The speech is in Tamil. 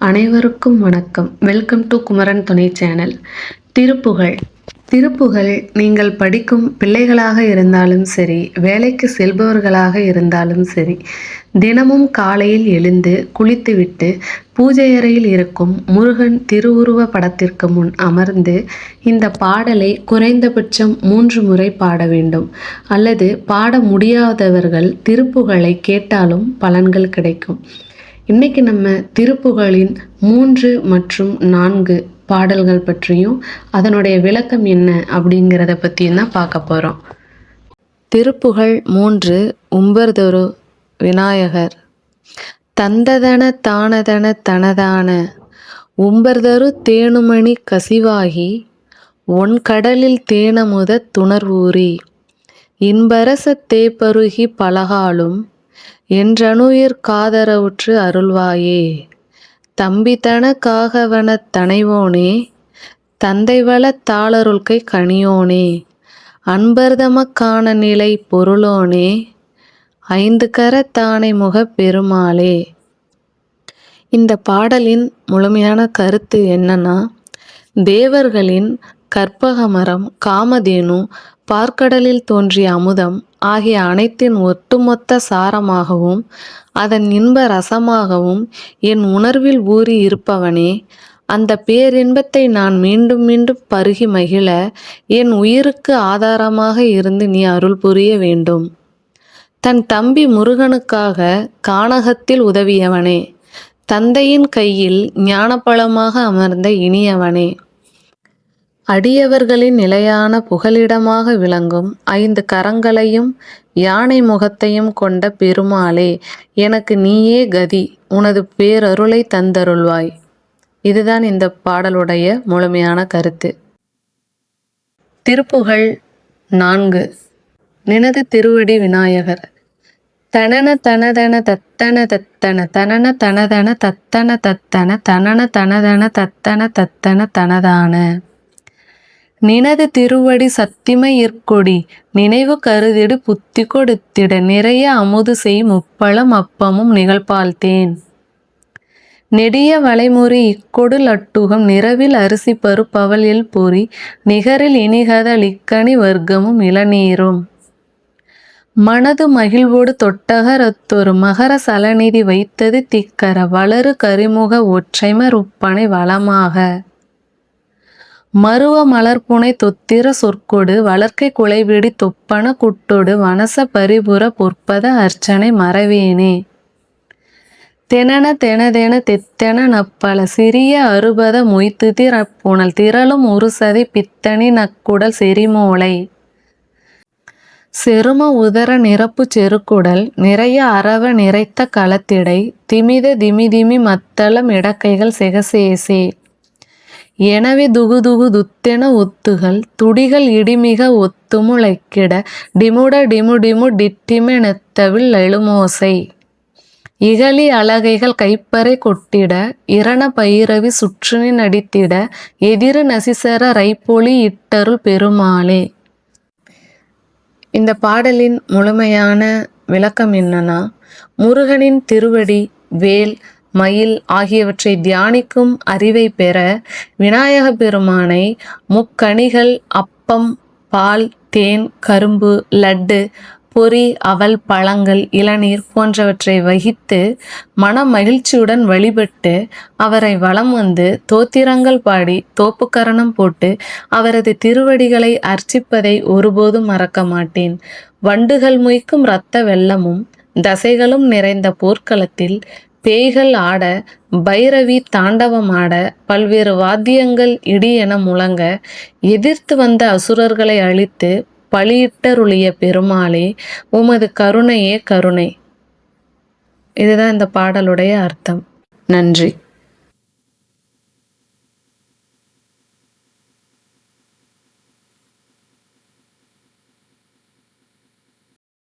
அனைவருக்கும் வணக்கம். வெல்கம் டு குமரன் துணை சேனல். திருப்புகழ் திருப்புகழ் நீங்கள் படிக்கும் பிள்ளைகளாக இருந்தாலும் சரி வேலைக்கு செல்பவர்களாக இருந்தாலும் சரி தினமும் காலையில் எழுந்து குளித்துவிட்டு பூஜை அறையில் இருக்கும் முருகன் திருவுருவ படத்திற்கு முன் அமர்ந்து இந்த பாடலை குறைந்தபட்சம் மூன்று முறை பாட வேண்டும். அல்லது பாட முடியாதவர்கள் திருப்புகழை கேட்டாலும் பலன்கள் கிடைக்கும். இன்னைக்கு நம்ம திருப்புகழின் மூன்று மற்றும் நான்கு பாடல்கள் பற்றியும் அதனுடைய விளக்கம் என்ன அப்படிங்கிறத பற்றியும் தான் பார்க்க போகிறோம் திருப்புகழ் மூன்று உம்பர்தொரு விநாயகர். தந்ததன தானதன தனதான உம்பர்தரு தேனுமணி கசிவாகி ஒன் கடலில் தேனமுத துணர்வூரி இன்பரச தேப்பருகி பலகாலும் என்றனுயிர் காதரவுற்று அருள்வாயே. தம்பித்தன காகவனத் தனைவோனே தந்தைவளத் தாளருள்கை கனியோனே அன்பர்தமக்கான நிலை பொருளோனே ஐந்து கர தானை முக பெருமாளே. இந்த பாடலின் முழுமையான கருத்து என்னன்னா தேவர்களின் கற்பகமரம் காமதேனு பார்க்கடலில் தோன்றிய அமுதம் ஆகிய அனைத்தின் ஒட்டுமொத்த சாரமாகவும் அதன் இன்ப ரசமாகவும் என் உணர்வில் ஊறி இருப்பவனே அந்த பேரின்பத்தை நான் மீண்டும் மீண்டும் பருகி மகிழ என் உயிருக்கு ஆதாரமாக இருந்து நீ அருள் புரிய வேண்டும். தன் தம்பி முருகனுக்காக கானகத்தில் உதவியவனே தந்தையின் கையில் ஞானப்பழமாக அமர்ந்த இனியவனே. அடியவர்களின் நிலையான புகலிடமாக விளங்கும் ஐந்து கரங்களையும் யானை முகத்தையும் கொண்ட பெருமாளே எனக்கு நீயே கதி உனது பேரருளை தந்தருள்வாய். இதுதான் இந்த பாடலுடைய முழுமையான கருத்து. திருப்புகழ் நான்கு. நினது திருவடி விநாயகர். தனன தனதன தத்தன தத்தன தனன தனதன தத்தன தத்தன தனன தனதன தத்தன தத்தன தனதான. நினது திருவடி சத்திமயிற்கொடி நினைவு கருதிடு புத்தி கொடுத்திட நிறைய அமுது செய் முப்பழம் அப்பமும் நிகழ்பால்த்தேன் நெடிய வளைமுறி இக்கொடு லட்டுகம் நிறவில் அரிசி பருப்பவலில் பொறி நிகரில் இனிகதல் இக்கனி வர்க்கமும் இளநீரும். மனது மகிழ்வோடு தொட்டகரத்தொரு மகர சலநிதி வைத்தது திக்கர வளரு கரிமுக ஒற்றைமர் உப்பனை வளமாக. மருவ மலர்புனை தொத்திர சொற்கொடு வளர்க்கை குலைவிடி தொப்பன குட்டொடு வனச பரிபுற பொற்பத அர்ச்சனை மறவேனே. தெனன தெனதென தெத்தென நப்பல சிறிய அறுபத மொய்த்துதிர் அப்புணல் திரளும் உருசதை பித்தனி நக்குடல் செரிமோளை செரும உதர நிரப்பு செருக்குடல் நிறைய அறவ நிறைத்த களத்திடை திமித திமிதிமி மத்தளம் இடக்கைகள் செகசேசே. எனவே துகுதுகு துத்தென ஒத்துகள் துடிகள் இடிமிக ஒத்துமுளைக்கிட டிமுட டிமுடிமு டிட்டிமெனத்தவில் எழுமோசை. இகலி அலகைகள் கைப்பறை கொட்டிட இரண பைரவி சுற்றுனின் அடித்திட எதிரு நசிசர ரைப்பொலி இட்டருள் பெருமாளே. இந்த பாடலின் முழுமையான விளக்கம் என்னன்னா முருகனின் திருவடி வேல் மயில் ஆகியவற்றை தியானிக்கும் அறிவை பெற விநாயக பெருமானை முக்கணிகள் அப்பம் பால் தேன் கரும்பு லட்டு பொறி அவல் பழங்கள் இளநீர் போன்றவற்றை வகித்து மன மகிழ்ச்சியுடன் வழிபட்டு அவரை வலம் வந்து தோத்திரங்கள் பாடி தோப்புக்கரணம் போட்டு அவரது திருவடிகளை அர்ச்சிப்பதை ஒருபோதும் மறக்க மாட்டேன். வண்டுகள் மொய்க்கும் இரத்த வெள்ளமும் தசைகளும் நிறைந்த போர்க்களத்தில் பேய்கள் ஆட பைரவி தாண்டவமாட பல்வேறு வாத்தியங்கள் இடி என முழங்க எதிர்த்து வந்த அசுரர்களை அழித்து பலியிட்டருளிய பெருமாளே உமது கருணையே கருணை. இதுதான் இந்த பாடலுடைய அர்த்தம். நன்றி.